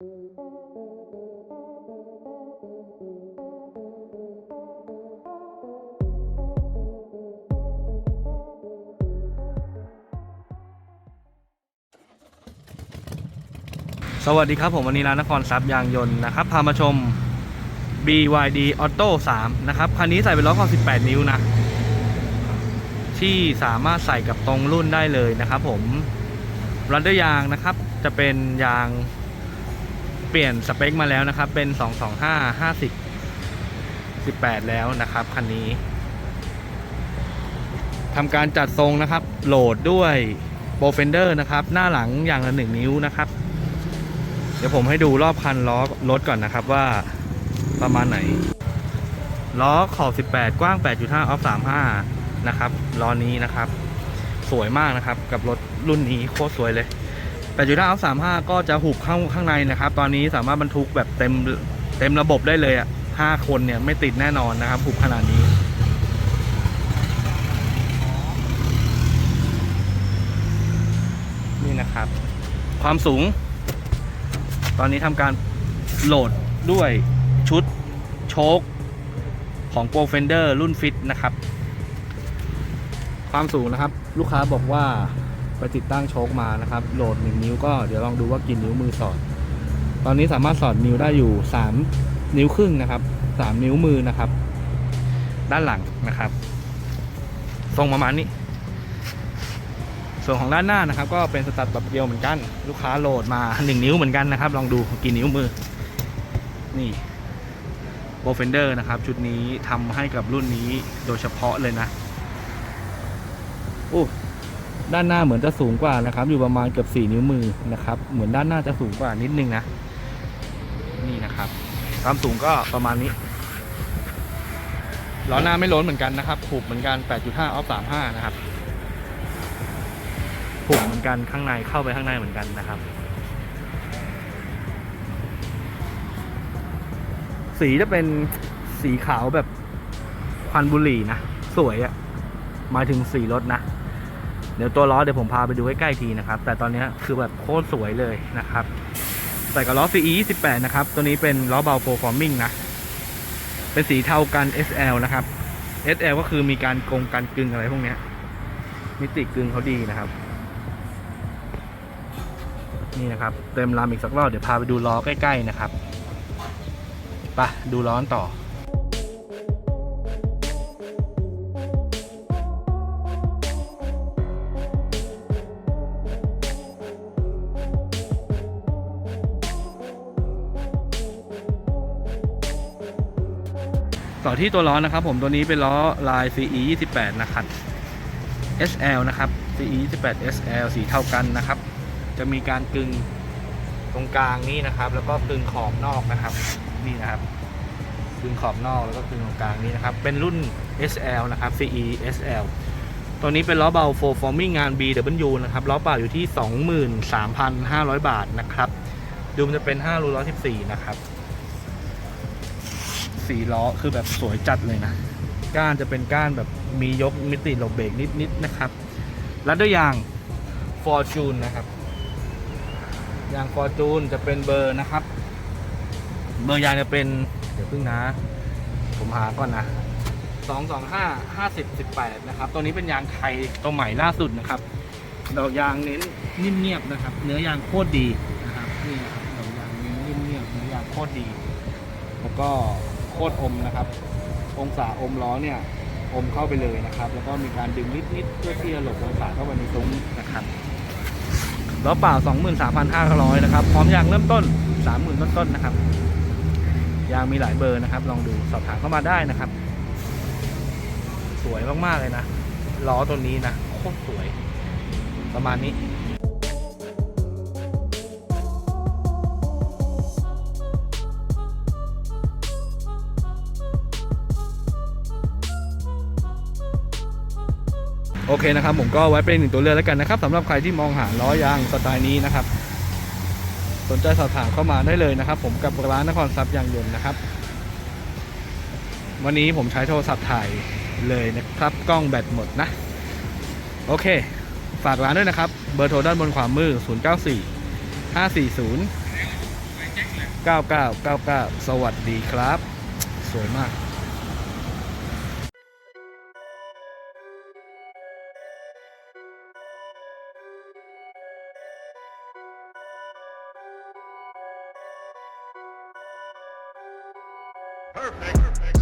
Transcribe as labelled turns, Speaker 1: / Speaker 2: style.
Speaker 1: สวัสดีครับผมวันนี้ร้านนครทรัพย์ยางยนต์นะครับพามาชม BYD Auto 3 นะครับ คันนี้ใส่เป็นล้อขอบ18 นิ้วนะ ที่สามารถใส่กับตรงรุ่นได้เลยนะครับผมรันเดอร์ยางนะครับ จะเป็นยาง เปลี่ยนสเปคมาแล้วนะครับ เป็น 225 50 18 แล้วนะครับ คันนี้ทำการจัดทรงนะครับ โหลดด้วยโบเฟนเดอร์นะครับ หน้าหลังอย่างละ1นิ้วนะครับ เดี๋ยวผมให้ดูรอบคันล้อรถก่อนนะครับว่าประมาณไหน ล้อขอบ 18 กว้าง 8.5 ออฟ 35 นะครับ ล้อนี้นะครับ สวยมากนะครับ กับรถรุ่นนี้โคตรสวยเลย 8.5ออฟ35ก็จะหุบข้างข้างในนะครับ ตอนนี้สามารถบรรทุกแบบเต็มเต็มระบบได้เลยอะ5คนเนี่ยไม่ติดแน่นอนนะครับหุบขนาดนี้นี่นะครับ ความสูง ตอนนี้ทำการโหลดด้วยชุดโชคของ Pro Fender รุ่นฟิตนะครับ ความสูงนะครับ ลูกค้าบอกว่า ไปติดตั้งโชคมานะครับ โหลด 1 นิ้วก็เดี๋ยวลองดูว่ากี่นิ้วมือสอด ตอนนี้สามารถสอดนิ้วได้อยู่ 3 นิ้วครึ่งนะครับ 3 นิ้วมือนะครับ ด้านหลังนะครับทรงประมาณนี้ ส่วนของด้านหน้านะครับ ก็เป็นสตัดแบบเดียวเหมือนกัน ลูกค้าโหลดมา 1 นิ้วเหมือนกันนะครับ ลองดูกี่นิ้วมือ นี่โบเฟนเดอร์นะครับ ชุดนี้ทำให้กับรุ่นนี้โดยเฉพาะเลยนะโอ้ ด้านหน้าเหมือนจะสูงกว่านะครับ อยู่ประมาณเกือบ4นิ้วมือนะครับ เหมือนด้านหน้าจะสูงกว่านิดนึงนะ นี่นะครับ ความสูงก็ประมาณนี้ล้อหน้าไม่ล้นเหมือนกันนะครับผูกเหมือนกัน 8.5ออฟ35 นะครับผูกเหมือนกันข้างในเข้าไปข้างในเหมือนกันนะครับ สีจะเป็นสีขาวแบบควันบุหรี่นะ สวยอะมาถึงสีรถนะ เดี๋ยวตัวล้อเดี๋ยวผมพาไปดูใกล้ๆทีนะครับ แต่ตอนนี้คือแบบโคตรสวยเลยนะครับใส่กับล้อ CE 28นะครับ ตัวนี้เป็นล้อเบาโฟร์ฟอร์มิงนะ เป็นสีเทากัน SL นะครับ SL ก็คือมีการกงการกึงอะไรพวกนี้มิติกึงเขาดีนะครับ นี่นะครับ เต็มลำอีกสักรอบเดี๋ยวพาไปดูล้อใกล้ๆนะครับไปดูล้อต่อ ต่อที่ตัวล้อนะครับผมตัวนี้เป็นล้อลาย CE 28นะครับ SL นะครับ CE 28 SL สีเท่ากันนะครับ จะมีการกึงตรงกลางนี่นะครับ แล้วก็กึงขอบนอกนะครับ นี่นะครับกึงขอบนอกแล้วก็กึงตรงกลางนี่นะครับ เป็นรุ่น SL นะครับ CE SL ตัวนี้เป็นล้อเบา for forming งาน BW นะครับ ล้อเปล่าอยู่ที่ 23,500 บาทนะครับดูมันจะเป็น 5 รู114 นะครับ สีล้อคือแบบสวยจัดเลยนะ ก้านจะเป็นก้านแบบมียกมิติหลบเบรกนิดๆนะครับรัดด้วยยาง Fortune นะครับยาง Fortune จะเป็นเบอร์นะครับ เบอร์ยางจะเป็นเดี๋ยวพึ่งนะ ผมหาก่อนนะ225 50 18นะครับตัวนี้เป็นยางไทยตัวใหม่ล่าสุดนะครับดอกยางเน้นนิ่มเงียบนะครับ เนื้อยางโคตรดีนะครับนี่นะครับดอกยางเน้นนิ่มเงียบเนื้อยางโคตรดี แล้วก็ คตรอมนะครับ องศาอมล้อเนี่ยอมเข้าไปเลยนะครับ แล้วก็มีการดึงนิดๆเพื่อที่จะหลบองศาเข้าไปในซุ้มนะครับล้อเปล่า 23,500นะครับ พร้อมยางเริ่มต้น 30,000 ต้นๆนะครับ ยางมีหลายเบอร์นะครับ ลองดูสอบถามเข้ามาได้นะครับ สวยมากๆเลยนะ ล้อตัวนี้นะโคตรสวย ประมาณนี้ โอเคนะครับผมก็ไว้เป็นหนึ่งตัวเลือกแล้วกันนะครับสำหรับใครที่มองหาล้อยางสไตล์นี้นะครับ สนใจสอบถามเข้ามาได้เลยนะครับ ผมกับร้านนครทรัพย์ยางยนต์นะครับ วันนี้ผมใช้โทรศัพท์ถ่ายเลยนะครับ กล้องแบตหมดนะ โอเค ฝากร้านด้วยนะครับ เบอร์โทรด้านบนขวามือ 094 540 9999 สวัสดีครับ สวยมาก Perfect.
Speaker 2: Perfect.